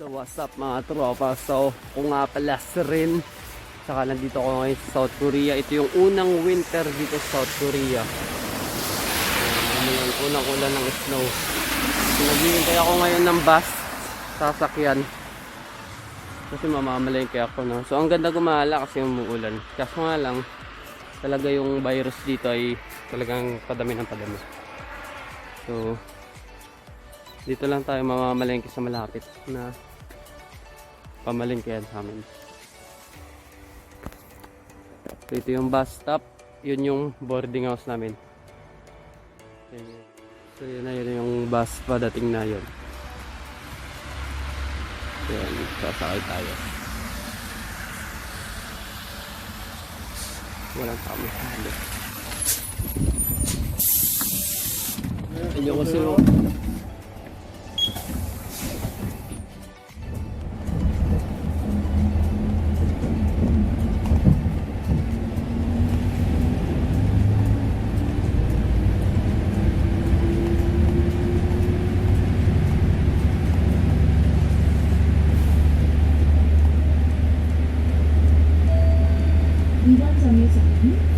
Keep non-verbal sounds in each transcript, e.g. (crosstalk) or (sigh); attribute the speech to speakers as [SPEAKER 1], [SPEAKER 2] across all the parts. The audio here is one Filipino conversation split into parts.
[SPEAKER 1] So what's up mga tropa? So kung nga pala si Rin. Saka nandito ako ngayon sa South Korea. Ito yung unang winter dito sa South Korea. Yung unang ulan ng snow. So, Naghihintay ako ngayon ng bus Sasakyan. Kasi mamamalengke ako no? So ang ganda gumala kasi umuulan. Kaso nga lang Talaga yung virus dito ay Talagang padami ng padami. So dito lang tayo mamamalengke sa malapit na pamalengkehan sa amin. So, ito yung bus stop. Yun yung boarding house namin. Yan. So yun na yun yung bus padating na yun. Yan, sasakay tayo. Walang tao masyado. Ayun kasi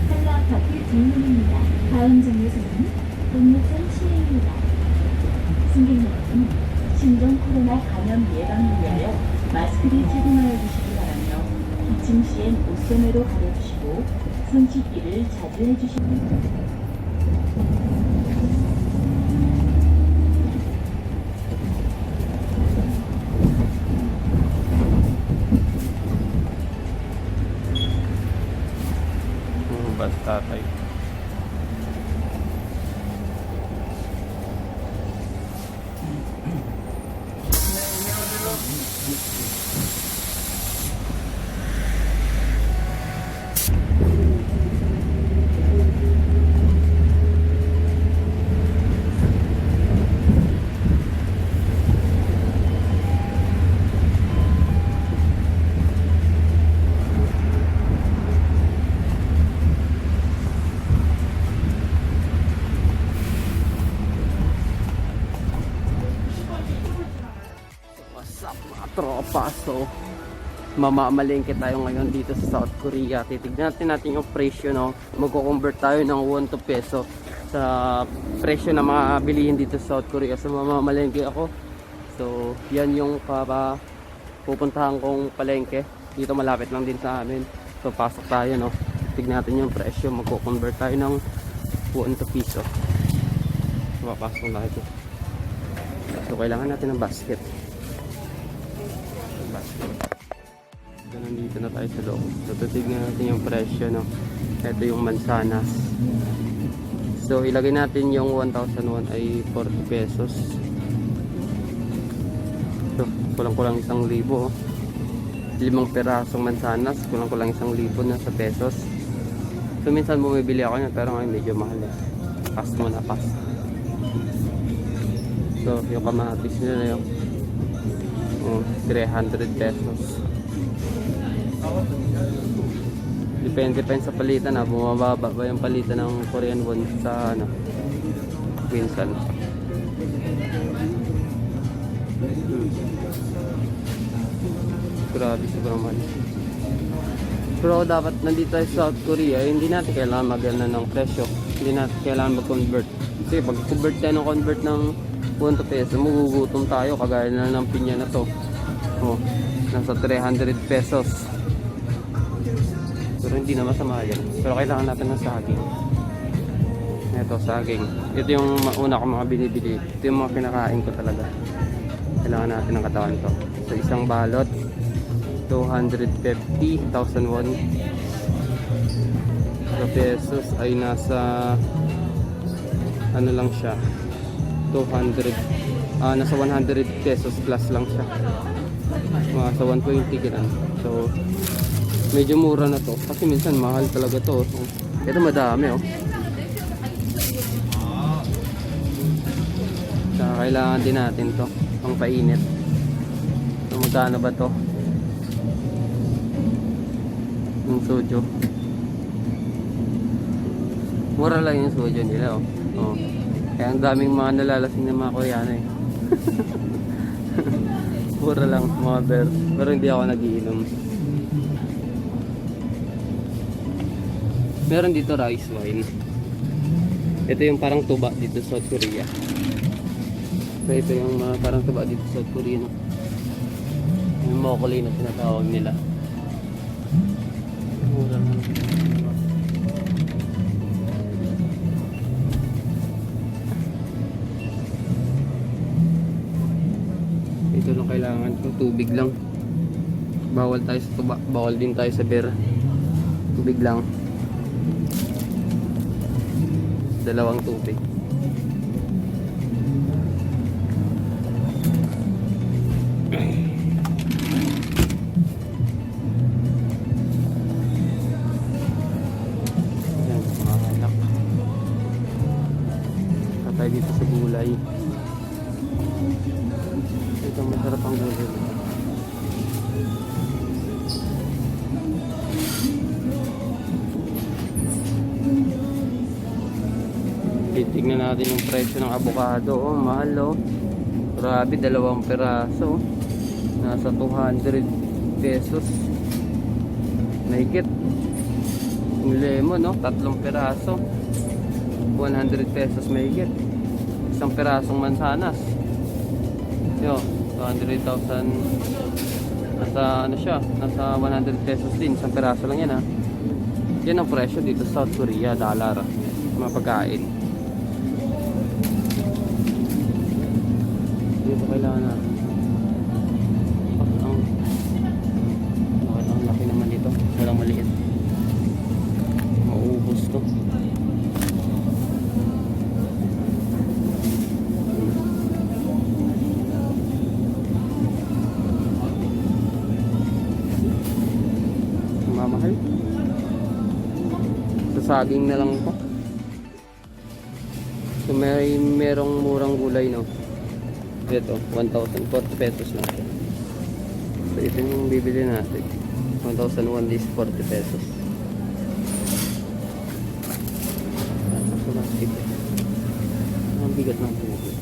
[SPEAKER 2] 한라아파트 정문입니다. 다음 정류소는 동력선 시내입니다. 승객 여러분, 신종 코로나 감염 예방을 위하여 마스크를 착용하여 주시기 바라며 기침 시엔 옷소매로 가려주시고 손 씻기를 자주 해주시기
[SPEAKER 1] Yung bus tatay. What's So, mamamalengke tayo ngayon dito sa South Korea. Titignan natin natin yung presyo, no? Magko-convert tayo ng 1 to peso sa presyo na mga dito sa South Korea. So, mamamalengke ako. So, yan yung para pupuntahan kong palengke. Dito malapit lang din sa amin. So, pasok tayo, no? Tignan natin yung presyo. Magko-convert tayo ng 1 to piso. So, papasok na ito. So, kailangan natin ng basket. So, nandito na tayo sa loob. So, natin yung presyo, no? Ito yung mansanas. So, ilagay natin yung 1,001 ay 40 pesos. So, kulang-kulang isang libo. oh. Limang perasong mansanas, kulang-kulang isang libo na sa pesos. So, minsan bumibili ako niya, pero ngayon medyo mahal eh. Pass mo na, pass. So, yung kamatis nila yung Oh, 300 pesos. Depende pa yun sa palitan na bumababa ba yung palitan ng Korean won sa ano minsan. Hmm. Grabe sobrang mahal. Pero dapat nandito tayo sa South Korea, hindi natin kailangan magana ng presyo. Hindi natin kailangan mag-convert. Kasi pag convert tayo ng convert ng 1 to peso, magugutom tayo kagaya na ng pinya na to. Oh, nasa 300 pesos. Pero hindi na masama yan. Pero kailangan natin ng saging. Ito, saging. Ito yung una ko mga binibili. Ito yung mga kinakain ko talaga. Kailangan natin ng katawan to. So, isang balot, 250,000 won. Sa pesos ay nasa ano lang siya 200 ah nasa 100 pesos plus lang siya. Mga sa 120 ganun. So medyo mura na to. Kasi minsan mahal talaga to so, ito madami oh. Saka kailangan din natin to pang painit. So magkano ba to? Yung sojo mura lang yung sojo nila oh, oh. Kaya ang daming mga nalalasing na mga Koreano eh. (laughs) Mura lang mga beer. Pero hindi ako nagiinom. Meron dito rice wine. Ito yung parang tuba dito sa South Korea. So ito yung mga parang tuba dito sa South Korea. No? Yung mokoli na tinatawag nila. Mura lang. Lang kailangan ko, tubig lang. Bawal tayo sa tuba, bawal din tayo sa beer. Tubig lang. Dalawang tubig. Patay dito sa gulay. Ito masarap ang gulay. Titignan natin yung presyo ng avocado. Oh, mahal oh. Grabe, dalawang peraso. Nasa 200 pesos. Mahigit. Yung lemon, no? Tatlong peraso. 100 pesos mahigit. Isang perasong mansanas. Yo, 200,000 nasa ano siya, nasa 100 pesos din, isang peraso lang yan ha. Yan ang presyo dito sa South Korea, dollar, mga pagkain. Dito kailangan na. Saging na lang po. So may merong murang gulay no. Ito, 1,040 pesos lang. So ito yung bibili natin. 1,001 is 40 pesos. Ang bigat ng tubig.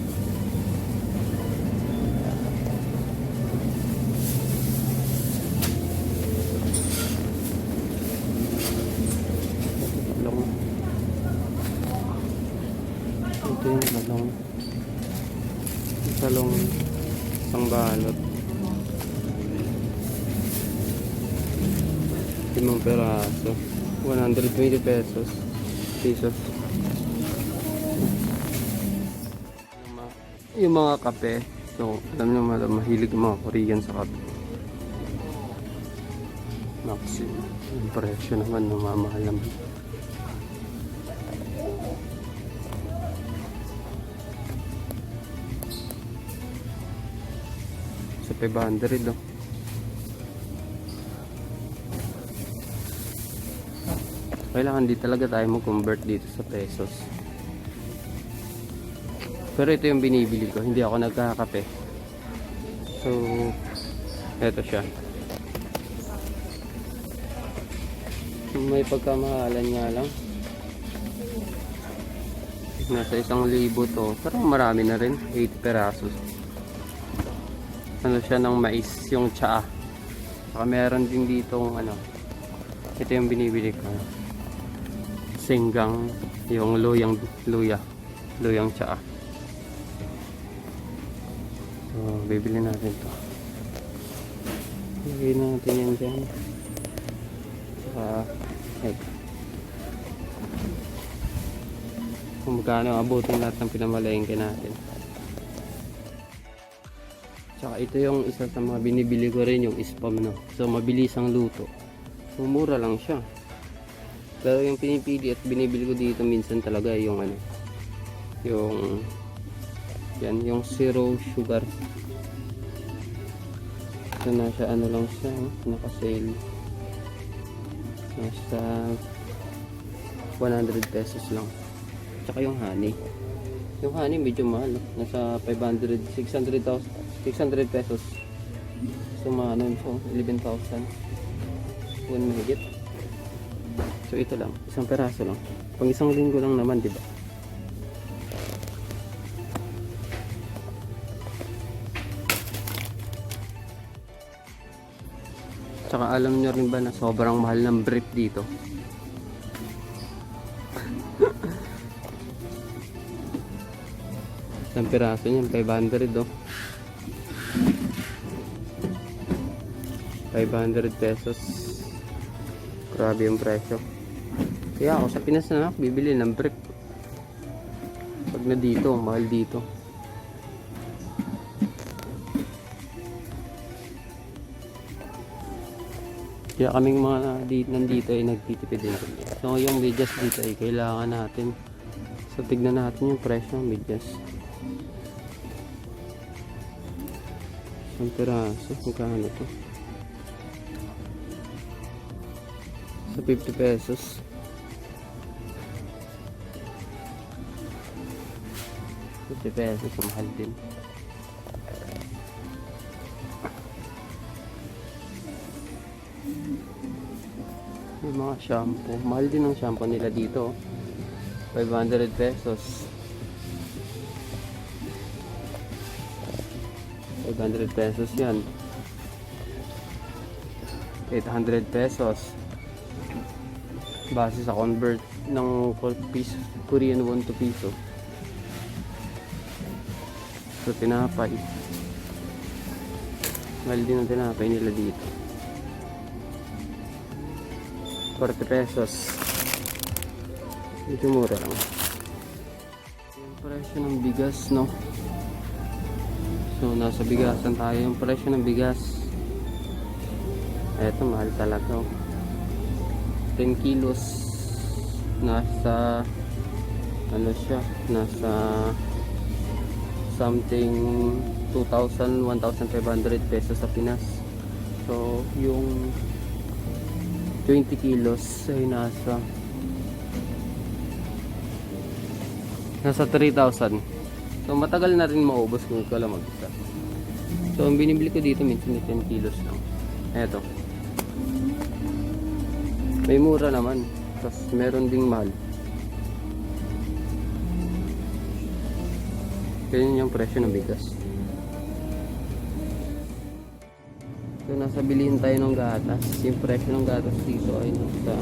[SPEAKER 1] Talong. Ito yung talong. Talong isang balot. Limang peraso. 120 pesos. Pesos. Yung mga, kape. So, alam nyo mga mahilig mga Korean sa kape. Maximum. Presyo naman, namamahal naman. 500 oh. Kailangan di talaga tayo mag-convert dito sa pesos. Pero ito yung binibili ko, hindi ako nagkakape. So, eto siya. May pagkamahalan nga lang. Nasa isang libo to. Pero marami na rin. 8 perasos. Ano siya ng mais, yung tsaa. Saka meron din dito ano. Ito yung binibili ko. Singgang, yung luyang luya. Luyang tsaa. So, bibili natin to. Lagay natin yan dyan. Saka, ito. Kung magkano abutin lahat ng pinamalengke natin. Tsaka ito yung isa sa mga binibili ko rin yung spam no. So mabilis ang luto. So mura lang siya. Pero yung pinipili at binibili ko dito minsan talaga yung ano yung yan yung zero sugar. So nasa ano lang siya, oh, naka-sale. Nasa 100 pesos lang. Tsaka yung honey. Yung honey medyo mahal. Nasa 500, 600,000, 600 pesos. So mga ano so 11,000. One mahigit. So ito lang, isang peraso lang. Pang isang linggo lang naman, di ba? Tsaka alam nyo rin ba na sobrang mahal ng brief dito? (laughs) Isang piraso niyan, 500 oh. 500 pesos. Grabe yung presyo. Kaya ako sa Pinas na ako bibili ng brief. Pag na dito, mahal dito. Kaya kaming mga di, nandito ay nagtitipid din. So yung medyas dito ay kailangan natin. So tignan natin yung presyo ng medyas. Isang piraso, magkano to? Sa 50 pesos. Fifty pesos, mahal din. Yung mga shampoo. Mahal din ang shampoo nila dito. 500 pesos. 500 pesos yan. 800 pesos. Base sa convert ng piso, Korean won to piso. So, tinapay. Mahal din ang tinapay nila dito. 40 pesos. Medyo mura lang. Yung presyo ng bigas, no? So, nasa bigasan tayo. Yung presyo ng bigas. Eto, mahal talaga. oh. 10 kilos. Nasa, ano siya, nasa something 2,000, 1,500 pesos sa Pinas. So, yung 20 kilos ay nasa nasa 3,000 so matagal na rin maubos kung ikaw lang mag-isa. So ang binibili ko dito minsan may 10 kilos lang. Eto may mura naman tapos meron ding mahal ganyan yung presyo ng bigas So nasa bilihin tayo ng gatas. Yung presyo ng gatas dito ay nasa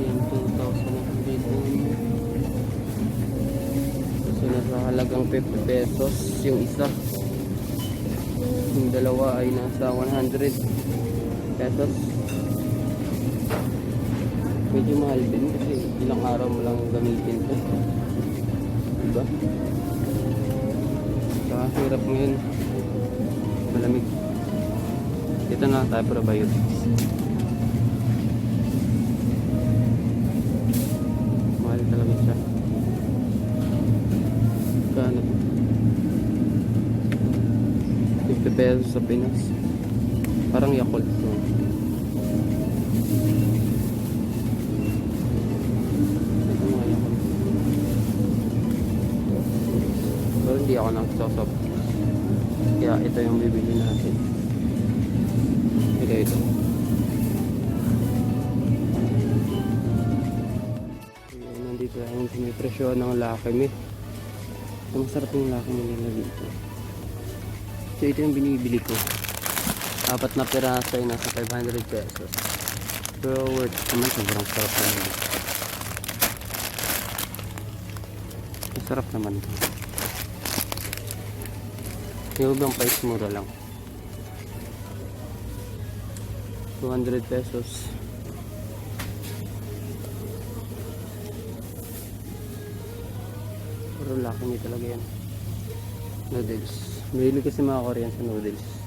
[SPEAKER 1] yung 2,000 So nasa halagang 50 pesos yung isa. Yung dalawa ay nasa 100 pesos. Medyo mahal din kasi ilang araw mo lang gamitin to. Diba? Saka hirap ngayon. Malamig. Dito na tayo probiotics. Mahal talaga siya. Kano? 50 pesos sa Pinas. Parang Yakult. No? Pero hindi ako nagsosop. Kaya ito yung bibili natin. Ito ito. Ayan, nandito tayo may presyo ng Me. Ang masarap yung Me nila dito. So ito yung binibili ko. Apat na piraso ay nasa 500 pesos. Pero worth naman, sobrang sarap naman. Masarap naman to. Yung ibang price mura lang. 200 pesos. Pero laki niya talaga yan. Noodles. Mahilig kasi mga Korean sa noodles.